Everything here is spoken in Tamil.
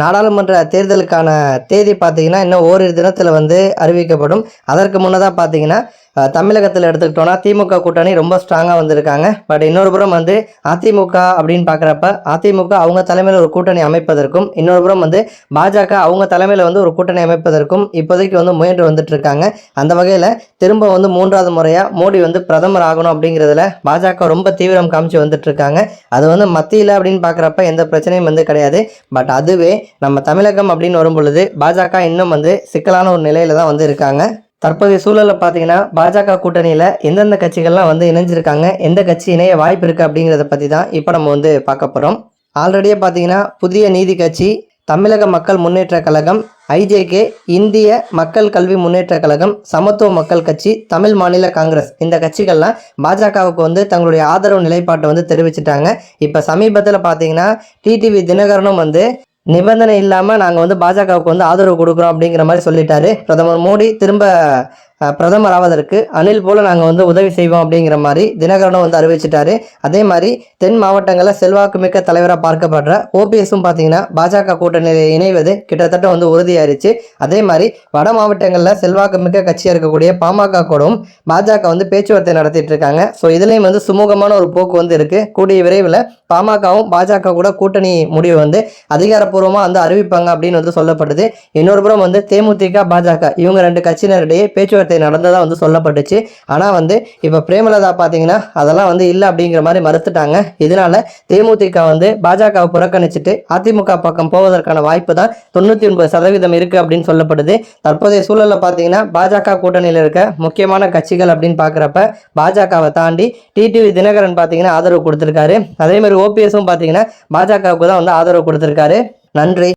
நாடாளுமன்ற தேர்தலுக்கான தேதி பார்த்தீங்கன்னா இன்னும் ஓரிரு தினத்தில் வந்து அறிவிக்கப்படும். அதற்கு முன்னதாக பார்த்தீங்கன்னா தமிழகத்தில் எடுத்துக்கிட்டோன்னா திமுக கூட்டணி ரொம்ப ஸ்ட்ராங்காக வந்திருக்காங்க. பட் இன்னொரு புறம் வந்து அதிமுக அப்படின்னு பார்க்குறப்ப அதிமுக அவங்க தலைமையில் ஒரு கூட்டணி அமைப்பதற்கும் இன்னொரு புறம் வந்து பாஜக அவங்க தலைமையில் வந்து ஒரு கூட்டணி அமைப்பதற்கும் இப்போதைக்கு வந்து முயன்று வந்துட்டு இருக்காங்க அந்த வகையில் திரும்ப வந்து மூன்றாவது முறையாக மோடி வந்து பிரதமர் ஆகணும் அப்படிங்கிறதுல பாஜக ரொம்ப தீவிரம் காமிச்சு வந்துட்டு இருக்காங்க அது வந்து மத்தியில் அப்படின்னு பார்க்குறப்ப எந்த பிரச்சனையும் வந்து கிடையாது. பட் அதுவே நம்ம தமிழகம் அப்படின்னு வரும் பொழுது பாஜக இன்னும் வந்து சிக்கலான ஒரு நிலையில தான் வந்து இருக்காங்க. தற்போதைய சூழலில் பார்த்தீங்கன்னா பாஜக கூட்டணியில் எந்தெந்த கட்சிகள்லாம் வந்து இணைஞ்சிருக்காங்க எந்த கட்சி இணைய வாய்ப்பு இருக்குது அப்படிங்கிறத பற்றி தான் இப்போ நம்ம வந்து பார்க்க போகிறோம் ஆல்ரெடியே பார்த்தீங்கன்னா புதிய நீதி கட்சி தமிழக மக்கள் முன்னேற்ற கழகம் ஐஜேகே இந்திய மக்கள் கல்வி முன்னேற்ற கழகம் சமத்துவ மக்கள் கட்சி தமிழ் மாநில காங்கிரஸ் இந்த கட்சிகள்லாம் பாஜகவுக்கு வந்து தங்களுடைய ஆதரவு நிலைப்பாட்டை வந்து தெரிவிச்சிட்டாங்க. இப்போ சமீபத்தில் பார்த்தீங்கன்னா டிடிவி தினகரனும் வந்து நிபந்தனை இல்லாமல் நாங்கள் வந்து பாஜகவுக்கு வந்து ஆதரவு கொடுக்குறோம் அப்படிங்கிற மாதிரி சொல்லிட்டாரு. பிரதமர் மோடி திரும்ப பிரதமர் ஆவதற்கு அணில் போல நாங்கள் வந்து உதவி செய்வோம் அப்படிங்கிற மாதிரி தினகரனும் வந்து அறிவிச்சிட்டாரு. அதே மாதிரி தென் மாவட்டங்களில் செல்வாக்குமிக்க தலைவராக பார்க்கப்படுற ஓபிஎஸும் பார்த்தீங்கன்னா பாஜக கூட்டணியில் இணைவது கிட்டத்தட்ட வந்து உறுதியாயிருச்சு. அதே மாதிரி வட மாவட்டங்களில் செல்வாக்குமிக்க கட்சியாக இருக்கக்கூடிய பாமக கூடவும் பாஜக வந்து பேச்சுவார்த்தை நடத்திட்டு இருக்காங்க ஸோ இதுலேயும் வந்து சுமூகமான ஒரு போக்கு வந்து இருக்குது கூடிய விரைவில் பாமகவும் பாஜக கூட கூட்டணி முடிவு வந்து அதிகாரப்பூர்வமாக வந்து அறிவிப்பாங்க அப்படின்னு வந்து சொல்லப்படுது. இன்னொரு புறம் வந்து தேமுதிக பாஜக இவங்க ரெண்டு கட்சியினரிடையே பேச்சுவார்த்தை நடந்ததாக வந்து சொல்லப்பட்டுச்சு. ஆனால் வந்து இப்போ பிரேமலதா பார்த்தீங்கன்னா அதெல்லாம் வந்து இல்லை அப்படிங்கிற மாதிரி மறுத்துட்டாங்க. இதனால தேமுதிக வந்து பாஜகவை புறக்கணிச்சிட்டு அதிமுக பக்கம் போவதற்கான வாய்ப்பு தான் தொண்ணூற்றி ஒன்பது சதவீதம் இருக்குது அப்படின்னு சொல்லப்படுது. தற்போதைய சூழலில் பார்த்தீங்கன்னா பாஜக கூட்டணியில் இருக்க முக்கியமான கட்சிகள் அப்படின்னு பார்க்குறப்ப பாஜகவை தாண்டி டிடிவி தினகரன் பார்த்தீங்கன்னா ஆதரவு கொடுத்துருக்காரு. அதே மாதிரி ஓபிஎஸும் பார்த்தீங்கன்னா பாஜகவுக்கு தான் வந்து ஆதரவு கொடுத்துருக்காரு. நன்றி.